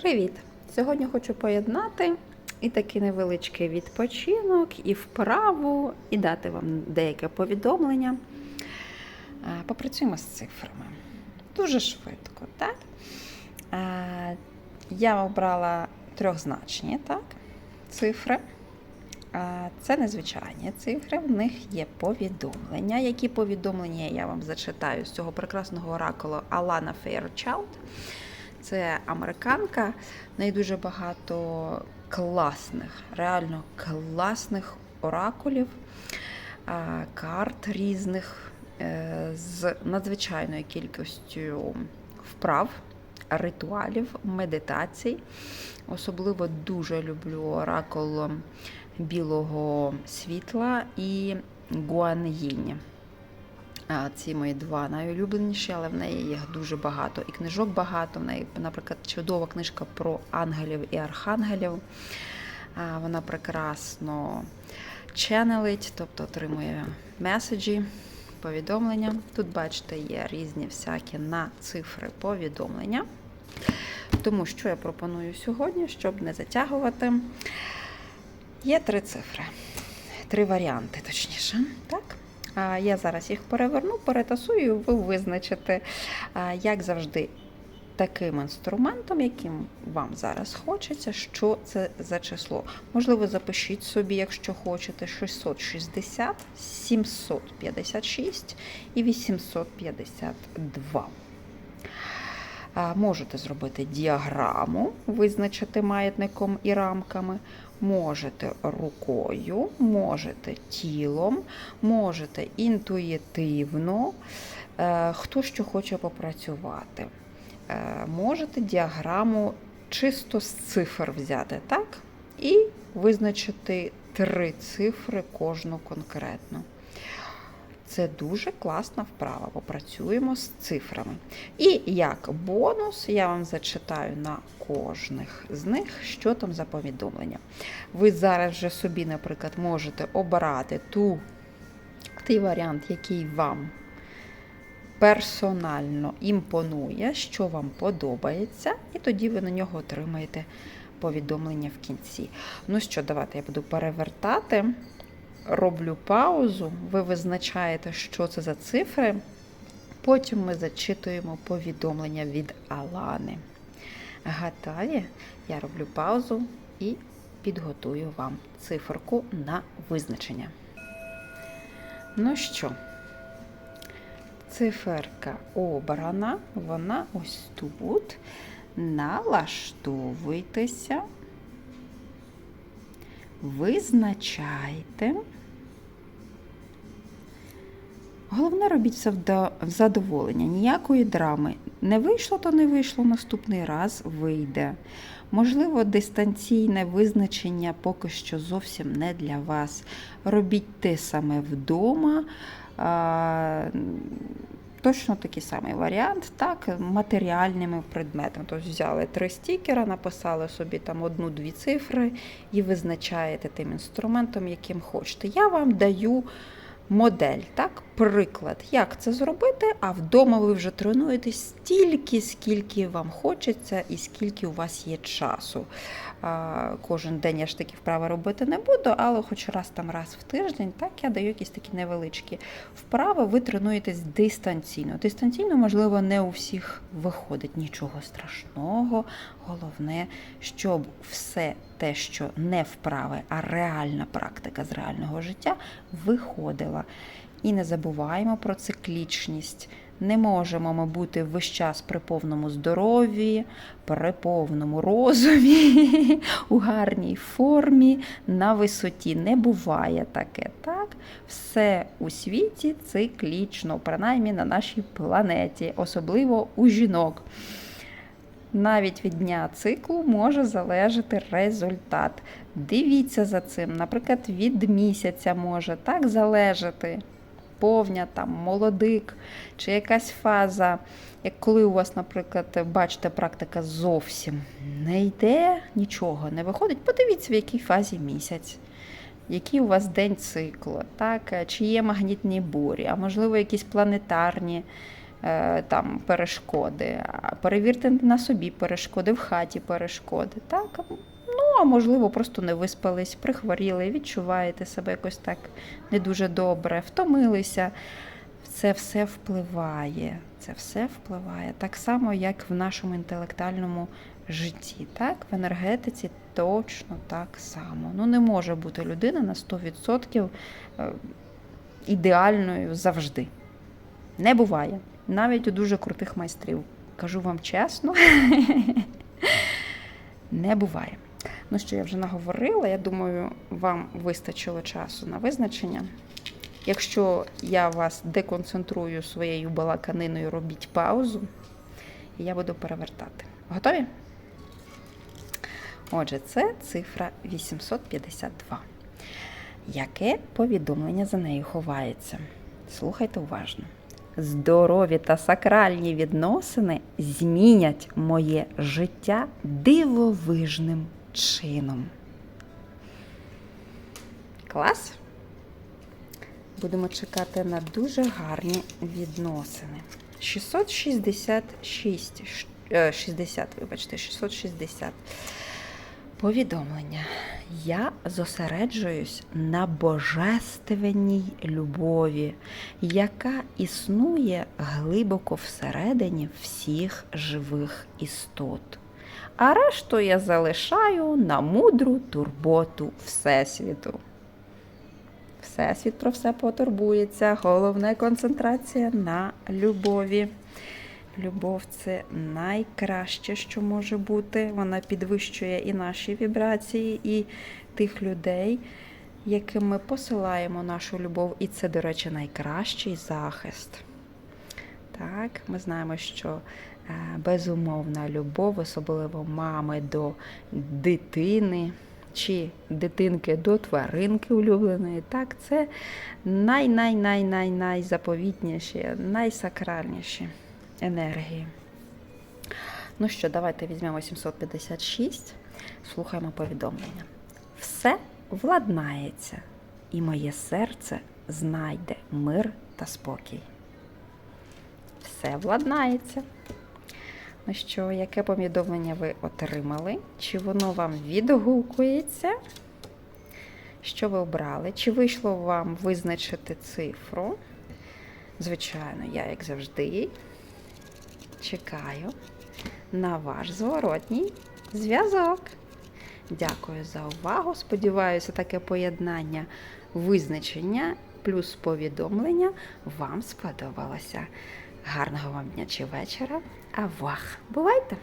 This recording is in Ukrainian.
Привіт! Сьогодні хочу поєднати і такий невеличкий відпочинок, і вправу, і дати вам деяке повідомлення. Е, Попрацюємо з цифрами. Дуже швидко, так? Е, Я обрала трьохзначні так? цифри. Е, Це незвичайні цифри, в них є повідомлення. Які повідомлення я вам зачитаю з цього прекрасного оракулу Алана Фейрчалд. Це американка. В неї дуже багато класних, реально класних оракулів, карт різних е, з надзвичайною кількістю вправ, ритуалів, медитацій. Особливо дуже люблю оракул білого світла і Гуан'їнь. Ці мої два найулюбленіші, але в неї їх дуже багато. І книжок багато. В неї, наприклад, чудова книжка про ангелів і архангелів. Вона прекрасно ченелить, тобто отримує меседжі, повідомлення. Тут, бачите, є різні всякі на цифри повідомлення. Тому що я пропоную сьогодні, щоб не затягувати. Є три цифри, три варіанти, точніше. Так? Я зараз їх переверну, перетасую, ви визначите, як завжди, таким інструментом, яким вам зараз хочеться, що це за число. Можливо, запишіть собі, якщо хочете, 660, 756 і 852. Можете зробити діаграму, визначити маятником і рамками. Можете рукою, можете тілом, можете інтуїтивно, е, хто що хоче попрацювати. Е, Можете діаграму чисто з цифр взяти, так? І визначити три цифри кожну конкретно. Це дуже класна вправа. Попрацюємо з цифрами. І як бонус, я вам зачитаю на кожних з них, що там за повідомлення. Ви зараз вже собі, наприклад, можете обирати ту, той варіант, який вам персонально імпонує, що вам подобається, і тоді ви на нього отримаєте повідомлення в кінці. Ну що, давайте я буду перевертати роблю паузу, ви визначаєте, що це за цифри. Потім ми зачитуємо повідомлення від Алани. Готові? Я роблю паузу і підготую вам циферку на визначення. Ну що, циферка обрана, вона ось тут. Налаштовуйтеся визначайте. Головне, робіть все в задоволення, ніякої драми. Не вийшло, то не вийшло, наступний раз вийде. Можливо, дистанційне визначення поки що зовсім не для вас. Робіть те саме вдома. Точно такий самий варіант, так, матеріальними предметами. Тобто взяли три стікера, написали собі там одну-дві цифри і визначаєте тим інструментом, яким хочете. Я вам даю модель, так, приклад, як це зробити, а вдома ви вже тренуєтесь стільки, скільки вам хочеться і скільки у вас є часу. Кожен день я ж такі вправи робити не буду, але хоч раз там раз в тиждень, так я даю якісь такі невеличкі вправи, ви тренуєтесь дистанційно. Дистанційно, можливо, не у всіх виходить нічого страшного. Головне, щоб все те, що не вправи, а реальна практика з реального життя виходила. І не забуваємо про циклічність. Не можемо ми бути весь час при повному здоров'ї, при повному розумі, у гарній формі, на висоті. Не буває таке. так? Все у світі циклічно, принаймні на нашій планеті, особливо у жінок. Навіть від дня циклу може залежати результат. Дивіться за цим, наприклад, від місяця може так залежати повня, там, молодик, чи якась фаза, як коли у вас, наприклад, бачите, практика зовсім не йде, нічого не виходить, подивіться, в якій фазі місяць. Який у вас день циклу, так? чи є магнітні бурі, а можливо, якісь планетарні е, там перешкоди, перевірте на собі перешкоди, в хаті перешкоди. Так? А можливо, просто не виспались, прихворіли, відчуваєте себе якось так не дуже добре, втомилися. Це все впливає. Це все впливає. Так само, як в нашому інтелектуальному житті. Так? В енергетиці точно так само. Ну, не може бути людина на 100% е, ідеальною завжди. Не буває. Навіть у дуже крутих майстрів. Кажу вам чесно, не буває. Ну що, я вже наговорила, я думаю, вам вистачило часу на визначення. Якщо я вас деконцентрую своєю балаканиною, робіть паузу, і я буду перевертати. Готові? Отже, це цифра 852. Яке повідомлення за нею ховається? Слухайте уважно. Здорові та сакральні відносини змінять моє життя дивовижним чином. Клас? Будемо чекати на дуже гарні відносини. 666, е, 60, вибачте, 660. Повідомлення. Я зосереджуюсь на божественній любові, яка існує глибоко всередині всіх живих істот. А решту я залишаю на мудру турботу Всесвіту. Всесвіт про все потурбується. Головне концентрація на любові. Любов це найкраще, що може бути. Вона підвищує і наші вібрації, і тих людей, яким ми посилаємо нашу любов. І це, до речі, найкращий захист. Так, ми знаємо, що безумовна любов, особливо мами до дитини чи дитинки до тваринки улюбленої, так, це най-най-най-най-найзаповітніші, найсакральніші енергії. Ну що, давайте візьмемо 756, слухаємо повідомлення. Все владнається, і моє серце знайде мир та спокій. Все владнається. Ну що, яке повідомлення ви отримали? Чи воно вам відгукується? Що ви обрали? Чи вийшло вам визначити цифру? Звичайно, я, як завжди, чекаю на ваш зворотній зв'язок. Дякую за увагу. Сподіваюся, таке поєднання визначення плюс повідомлення вам сподобалося. Гарного вам дня чи вечора. А вах! Бувайте!